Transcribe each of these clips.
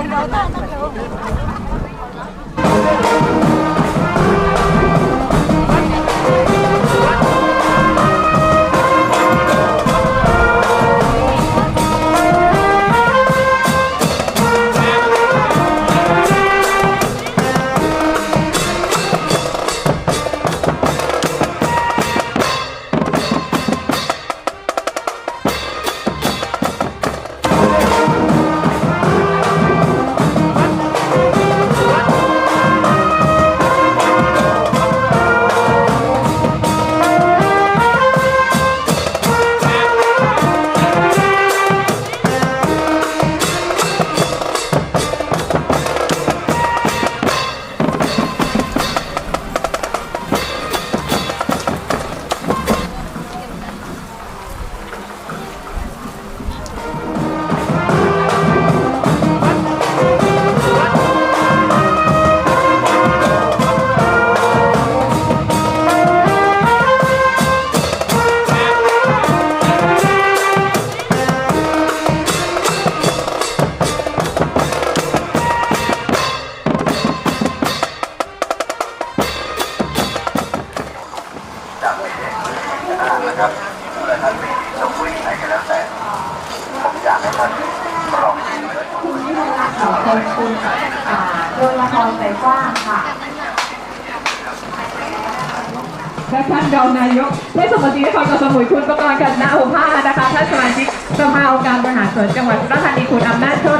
엄마가 따. จากเด็กๆนะครับเมื่อท่านมีสมุยไหนก็แล้วแต่ ผมอยากให้ท่านลองดูและดูขอบคุณอ่าโดยละครใจกว้างค่ะและท่านรองนายกเทศมนตรีนครเกาะสมุยคุณประกรณ์กันนาโอภาสนะคะท่านสมาชิกสภาองค์การบริหารส่วนจังหวัดสุราษฎร์ธานีคุณอำนาจโชติ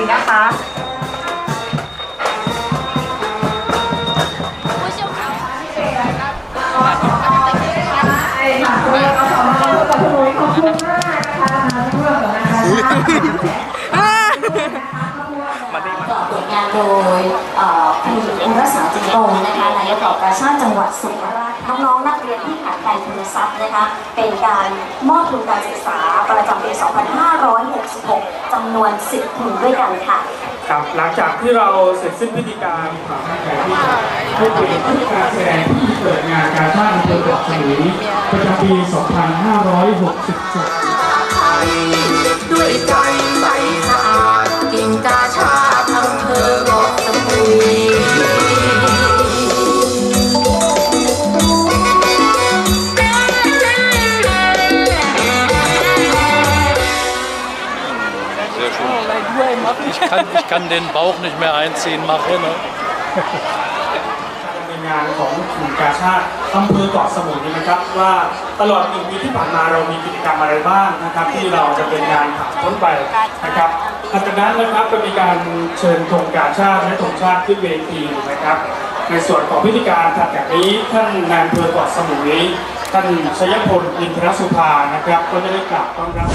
ลงานโดยคุณอุรสาจินโตนะคะนายกเหล่ากาชาติจังหวัดสุราษฎร์น้องนักเรียนที่ขาดแคลนทุนทรัพย์นะคะเป็นการมอบทุนการศึกษาประจำปี 2566 จำนวน 10ทุนด้วยกันค่ะครับหลังจากที่เราเสร็จสิ้นพิธีการขอให้แขกที่จะให้เกียรติผู้การแสดงที่เปิดงานการชาติอำเภอเกาะสมุยประจำปี 2566 Sehr schön. Ich kann, ich kann den Bauch nicht mehr einziehen, mache, ne? ในงานของกลุ่มกาชาติอำเภอเกาะสมุยนะครับว่าตลอดหนึ่งปีที่ผ่านมาเรามีกิจกรรมอะไรบ้างนะครับ ที่เราจะเป็นงานผ่านพ้นไปนะครับหลังจากนั้นนะครับก็มีการเชิญธงกาชาติและธงชาติขึ้นเวทีนะครับ ในส่วนของพิธีการถัดจากนี้ท่านนายอำเภอเกาะสมุยท่านชยพลอินทรสุภานะครับ ก็จะได้กล่าวต้อนรับ